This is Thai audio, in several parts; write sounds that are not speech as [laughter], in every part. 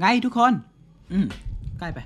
ไงทุกคน อืมใกล้ไป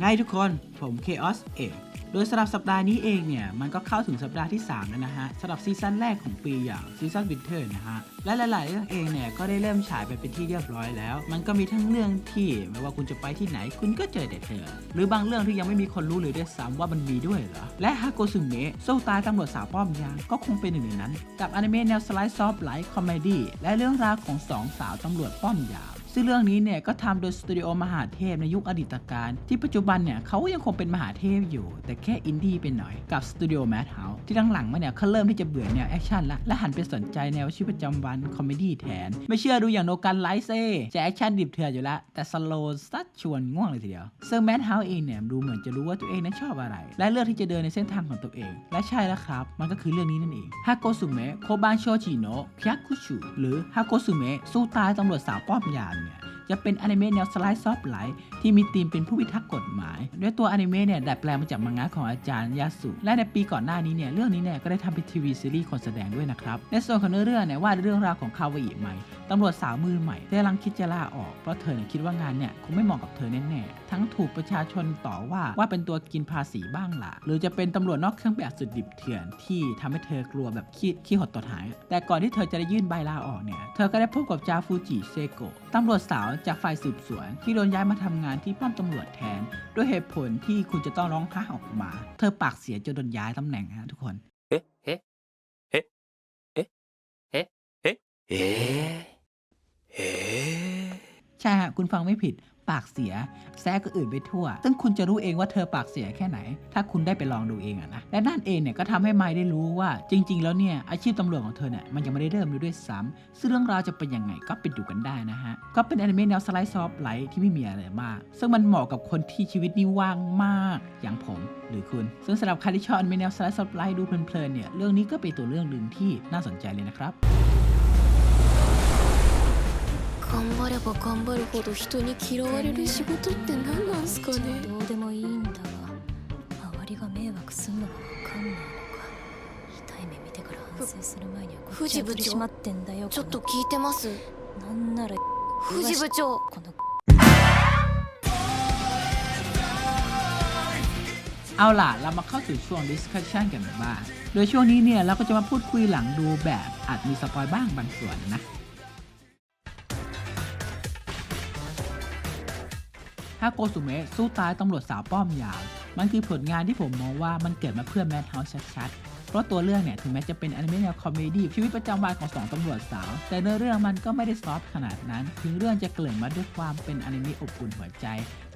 ไงทุกคน ผม Chaos เอง โดยสำหรับสัปดาห์นี้เองเนี่ยมันก็เข้าถึงสัปดาห์ที่3แล้วนะฮะสำหรับซีซั่นแรกของปีอย่างซีซั่นวินเทอร์นะฮะและหลายๆเรื่องเองเนี่ยก็ได้เริ่มฉายไปเป็นที่เรียบร้อยแล้ว มันก็มีทั้งเรื่องที่ไม่ว่าคุณจะไปที่ไหนคุณก็เจอแต่เธอ หรือบางเรื่องที่ยังไม่มีคนรู้เลยด้วยซ้ำว่ามันมีด้วยเหรอและฮาโกซึเมะโซตายตำรวจสาวป้อมยามก็คงเป็นหนึ่งในนั้น กับอนิเมะแนวสไลด์ซอฟต์ไลท์คอมเมดี้และเรื่องราวของสองสาวตำรวจป้อมยาม ซึ่งเรื่องนี้เนี่ยก็ทำโดยสตูดิโอมหาเทพในยุคอดีตการ ที่ปัจจุบันเนี่ยเขายังคงเป็นมหาเทพอยู่ แต่แค่อินดี้ไปหน่อยกับสตูดิโอแมทเฮาส์ที่หลังๆมาเนี่ยเขาเริ่มที่จะเบื่อแนวแอคชั่นละและหันไปสนใจแนวชีวิตประจำวันคอมเมดี้แทน ไม่เชื่อดูอย่างโนกันไลเซ่จะแอคชั่นดิบเถื่อนอยู่ล้วแต่สโลว์ซัดชวนง่วงเลยทีเดียวซึ่งแมทเฮาส์เองเนี่ยดูเหมือนจะรู้ว่าตัวเองนั้นชอบอะไร และเลือกที่จะเดินในเส้นทางของตัวเอง และใช่แล้วครับ มันก็คือเรื่องนี้นั่นเองฮาโกสุเมะโคบานโชจิโนะพยักคุชุหรือฮาโกสุเมะสู้ตายตำรวจสาวป้อมยาม Virginia. จะเป็นอนิเมะแนวสไลด์ซอฟต์ไลที่มีธีมเป็นผู้พิทักษ์กฎหมายด้วยตัวอนิเมะเนี่ยดัดแปลงมาจากมังงะของอาจารย์ยาสุและในปีก่อนหน้านี้เนี่ยเรื่องนี้เนี่ยก็ได้ทำเป็นทีวีซีรีส์คนแสดงด้วยนะครับในส่วนของเนื้อเรื่องเนี่ยว่าเรื่องราวของคาวาอิใหม่ตำรวจสาวมือใหม่ที่กำลังคิดจะลาออกเพราะเธอเนี่ยคิดว่างานเนี่ยคงไม่เหมาะกับเธอแน่ๆทั้งถูกประชาชนต่อว่าว่าเป็นตัวกินภาษีบ้างล่ะหรือจะเป็นตำรวจนอกเครื่องแบบสุดดิบเถื่อนที่ทำให้เธอกลัวแบบขี้ขี้หดตดหาย แต่ก่อนที่เธอจะได้ยื่นใบลาออกเนี่ยเธอก็ได้พบกับจาฟูจิเซโกะตำรวจสาวจากฝ่ายสืบสวน ที่โดนย้ายมาทำงานที่ป้อมตำรวจแทน ด้วยเหตุผลที่คุณจะต้องร้องไห้ออกมา เธอปากเสียจนโดนย้ายตำแหน่งฮะทุกคนเอ๊ะเอ๊ะเอ๊ะเอ๊ะเอ๊ะเอ๊ะใช่ฮะคุณฟังไม่ผิด ปากเสียแซะก็อื่นไปทั่ว ซึ่งคุณจะรู้เองว่าเธอปากเสียแค่ไหน ถ้าคุณได้ไปลองดูเองอะนะ และนั่นเองเนี่ยก็ทำให้ไมค์ได้รู้ว่าจริง ๆ แล้วเนี่ยอาชีพตำรวจของเธอเนี่ยมันยังไม่ได้เริ่มเลยด้วยซ้ำซึ่งเรื่องราวจะเป็นยังไงก็ไปดูกันได้นะฮะ ก็เป็นอนิเมะแนวสไลด์ซอฟไลท์ที่ไม่มีอะไรมาก ซึ่งมันเหมาะกับคนที่ชีวิตนี่ว่างมากอย่างผมหรือคุณ ซึ่งสำหรับใครที่ชอบอนิเมะแนวสไลด์ซอฟไลท์ดูเพลินๆเนี่ยเรื่องนี้ก็เป็นตัวเรื่องหนึ่งที่น่าสนใจเลยนะครับ 頑張れば頑張るほど人に嫌われる仕事って何なんすかねどうでもいいんだが周りが迷惑すんのが分かんないのか痛い目見てから反省する前にはこっち藤部長は取り締まってんだよちょっとこ聞いてますのなんなら藤部長この [laughs] เอาล่ะ เรามาเข้าสู่ช่วง discussion กันบ้าง โดยช่วงนี้เนี่ย เราก็จะมาพูดคุยหลังดูแบบอาจมีสปอยบ้างบางส่วนนะ ถ้าโกสุเมะสู้ตายตำรวจสาวป้อมยาว มันคือผลงานที่ผมมองว่ามันเกิดมาเพื่อแมทเฮาส์ชัดๆ เพราะตัวเรื่องเนี่ยถึงแม้จะเป็นอนิเมะแนวคอมเมดี้ชีวิตประจำวันของสองตำรวจสาว แต่เนื้อเรื่องมันก็ไม่ได้ซอฟขนาดนั้น ถึงเรื่องจะเกลื่อนมาด้วยความเป็นอนิเมะอบอุ่นหัวใจ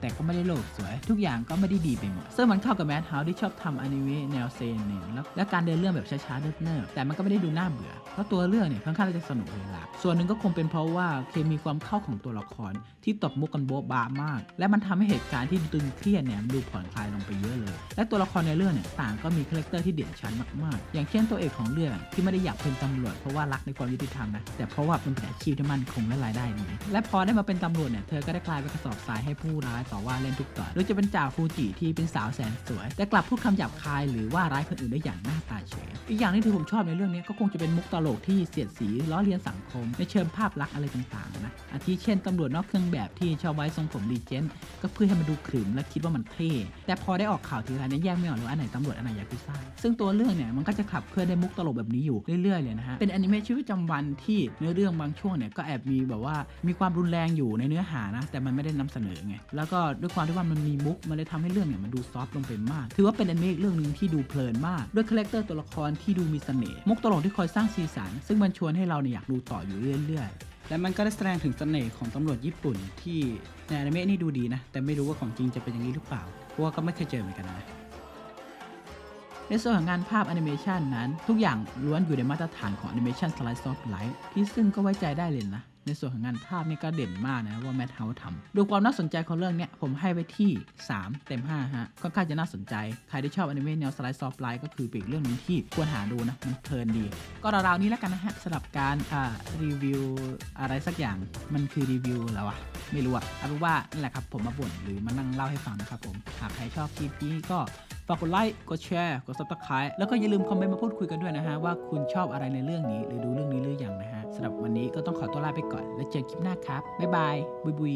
แต่ก็ไม่ได้โลกสวย ทุกอย่างก็ไม่ได้ดีไปหมด ซึ่งมันเข้ากับแมทเฮาส์ที่ชอบทำอนิเมะแนวเซนเนี่ยแล้วและการเดินเรื่องแบบช้าๆเนิบๆแต่มันก็ไม่ได้ดูน่าเบื่อ เพราะตัวเรื่องเนี่ยค่อนข้างจะสนุกเลยล่ะส่วนหนึ่งก็คงเป็นเพราะว่าเคมีความเข้าของตัวละครที่ตบมุกกันโบ๊ะบะมาก และมันทำให้เหตุการณ์ที่ตึงเครียดเนี่ยนดูผ่อนคลายลงไปเยอะเลย และตัวละครในเรื่องเนี่ยต่างก็มีคาแรคเตอร์ที่เด่นชัดมากๆ อย่างเช่นตัวเอกของเรื่องที่ไม่ได้อยากเป็นตำรวจเพราะว่ารักในความยุติธรรมนะแต่เพราะว่าเป็นอาชีพที่มั่นคงและรายได้ดีและพอได้มาเป็นตำรวจเนี่ยเธอก็ได้กลายเป็นกระสอบทรายให้ผู้ร้ายต่อว่าเล่นทุกตอนหรือจะเป็นจ่าฟูจิที่เป็นสาวแสนสวย แต่กลับพูดคำหยาบคายหรือว่าร้ายคนอื่นได้อย่างหน้าตาเฉย อีกอย่างที่ที่ผมชอบในเรื่องนี้ก็คงจะเป็นมุกตลกที่เสียดสีล้อเลียนสังคม ในเชิงภาพลักษณ์อะไรต่างๆนะอาทิเช่นตำรวจนอกเครื่องแบบที่ชอบไว้ทรงผมรีเจนก็เพื่อให้มันดูขรึมและคิดว่ามันเท่แต่พอได้ออกข่าวทีไรเนี่ยแยกไม่ออกเลยว่าอันไหนตำรวจอันไหนยากุซ่าซึ่งตัวเรื่องเนี่ยมันก็จะขับเคลื่อนได้มุกตลกแบบนี้อยู่เรื่อยๆเลยนะฮะเป็นอนิเมะชีวิตประจำวันที่เนื้อเรื่องบางช่วงเนี่ยก็แอบมีแบบว่ามีความรุนแรงอยู่ในเนื้อหานะแต่มันไม่ได้นำเสนอไงแล้วก็ด้วยความที่ว่ามันมีมุก มันเลยทำให้เรื่องเนี่ยมันดูซอฟต์ลงไปมาก ถือว่าเป็นอนิเมะเรื่องหนึ่งที่ดูเพลินมาก ด้วยคาแรคเตอร์ตัวละครที่ดูมีเสน่ห์มุกตลกที่คอยสร้างสีสัน ซึ่งมันชวนให้เราเนี่ยอยากดูต่ออยู่เรื่อยๆ และมันก็ได้แสดงถึงเสน่ห์ของตำรวจญี่ปุ่นที่ในอนิเมะนี่ดูดีนะ แต่ไม่รู้ว่าของจริงจะเป็นอย่างนี้หรือเปล่า เพราะว่าก็ไม่เคยเจอเหมือนกันนะในส่วนของงานภาพแอนิเมชันนั้น ทุกอย่างล้วนอยู่ในมาตรฐานของแอนิเมชันสไลด์ซอฟต์ไลท์ที่ซึ่งก็ไว้ใจได้เลยนะในส่วนของงานภาพนี่ก็เด่นมากนะว่าแมทเฮาทำดูความน่าสนใจของเรื่องเนี้ยผมให้ไปที่ 3 เต็ม 5 ฮะค่อนข้างจะน่าสนใจ ใครที่ชอบอนิเมะแนวสไลด์ซอฟต์ไลน์ก็คือเป็นอีกเรื่องนึงที่ควรหาดูนะ มันเพลินดี ก็ราวๆนี้แล้วกันนะฮะสำหรับการอ่ารีวิวอะไรสักอย่างมันคือรีวิวแล้วอะไม่รู้อะเอาเป็นว่านั่นแหละครับผมมาบ่นหรือมานั่งเล่าให้ฟังนะครับผมหากใครชอบคลิปนี้ก็ฝากกดไลค์ กดแชร์ กด subscribe แล้วก็อย่าลืมคอมเมนต์มาพูดคุยกันด้วยนะฮะว่าคุณชอบอะไรในเรื่องนี้หรือดูเรื่องนี้หรือยังนะฮะ สำหรับวันนี้ก็ต้องขอตัวลาไปก่อน แล้วเจอคลิปหน้าครับ บ๊ายบาย บุยบุย